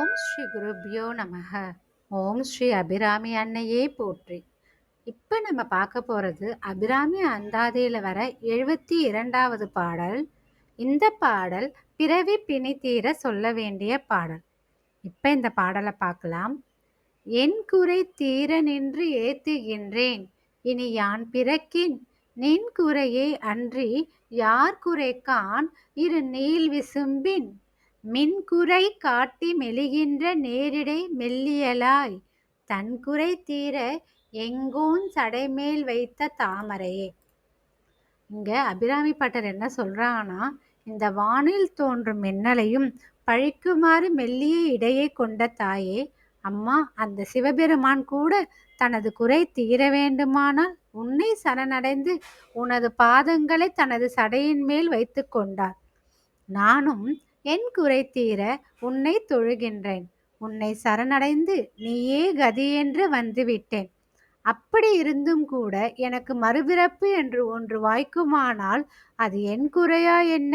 ஓம் ஸ்ரீ குருபியோ நமக. ஓம் ஸ்ரீ அபிராமி அன்னையே போற்றி. இப்போ நம்ம பார்க்க போகிறது அபிராமி அந்தாதியில் வர எழுபத்தி இரண்டாவது பாடல். இந்த பாடல் பிறவி பிணி தீர சொல்ல வேண்டிய பாடல். இப்போ இந்த பாடலை பார்க்கலாம். என் குறை தீர நின்று ஏத்துகின்றேன். இனி யான் பிறக்கின் நின் குறையே அன்றி யார் குறைக்கான்? இரு நீள் விசும்பின் மின்குறை காட்டி மெலிகின்ற நேரிடை மெல்லியலாய் தன்குறை தீர எங்கோன் சடைமேல் வைத்த தாமரையே. இங்கே அபிராமி பட்டர் என்ன சொல்கிறான்னா இந்த வானில் தோன்றும் மின்னலையும் பழிக்குமாறு மெல்லிய இடையை கொண்ட தாயே அம்மா அந்த சிவபெருமான் கூட தனது குறை தீர வேண்டுமானால் உன்னை சரணடைந்து உனது பாதங்களை தனது சடையின் மேல் வைத்து கொண்டார். நானும் என் குறை தீர உன்னை தொழுகின்றேன். உன்னை சரணடைந்து நீயே கதி என்று வந்துவிட்டேன். அப்படி இருந்தும் கூட எனக்கு மறுபிறப்பு என்று ஒன்று வாய்க்குமானால் அது என் குறையா என்ன?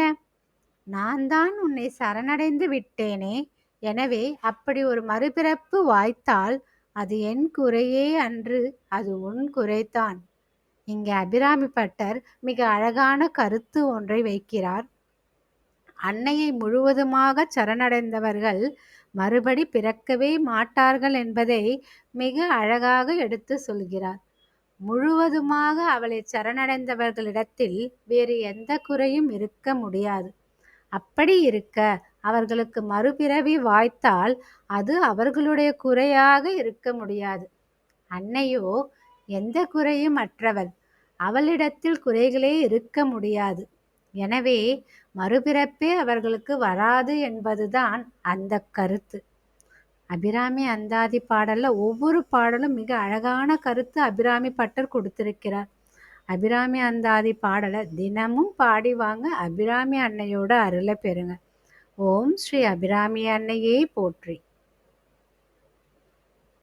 நான் தான் உன்னை சரணடைந்து விட்டேனே. எனவே அப்படி ஒரு மறுபிறப்பு வாய்த்தால் அது என் குறையே அன்று அது உன் குறைதான். இங்கே அபிராமி பட்டர் மிக அழகான கருத்து ஒன்றை வைக்கிறார். அன்னையை முழுவதுமாக சரணடைந்தவர்கள் மறுபடி பிறக்கவே மாட்டார்கள் என்பதை மிக அழகாக எடுத்து சொல்கிறார். முழுவதுமாக அவளை சரணடைந்தவர்களிடத்தில் வேறு எந்த குறையும் இருக்க முடியாது. அப்படி இருக்க அவர்களுக்கு மறுபிறவி வாய்த்தால் அது அவர்களுடைய குறையாக இருக்க முடியாது. அன்னையோ எந்த குறையும் அற்றவள். அவளிடத்தில் குறைகளே இருக்க முடியாது. எனவே மறுபிறப்பே அவர்களுக்கு வராது என்பதுதான் அந்த கருத்து. அபிராமி அந்தாதி பாடல்ல ஒவ்வொரு பாடலும் மிக அழகான கருத்து அபிராமி பட்டர் கொடுத்திருக்கிறார். அபிராமி அந்தாதி பாடலை தினமும் பாடி வாங்க அபிராமி அன்னையோட அருளை பெறுங்க. ஓம் ஸ்ரீ அபிராமி அன்னையே போற்றி.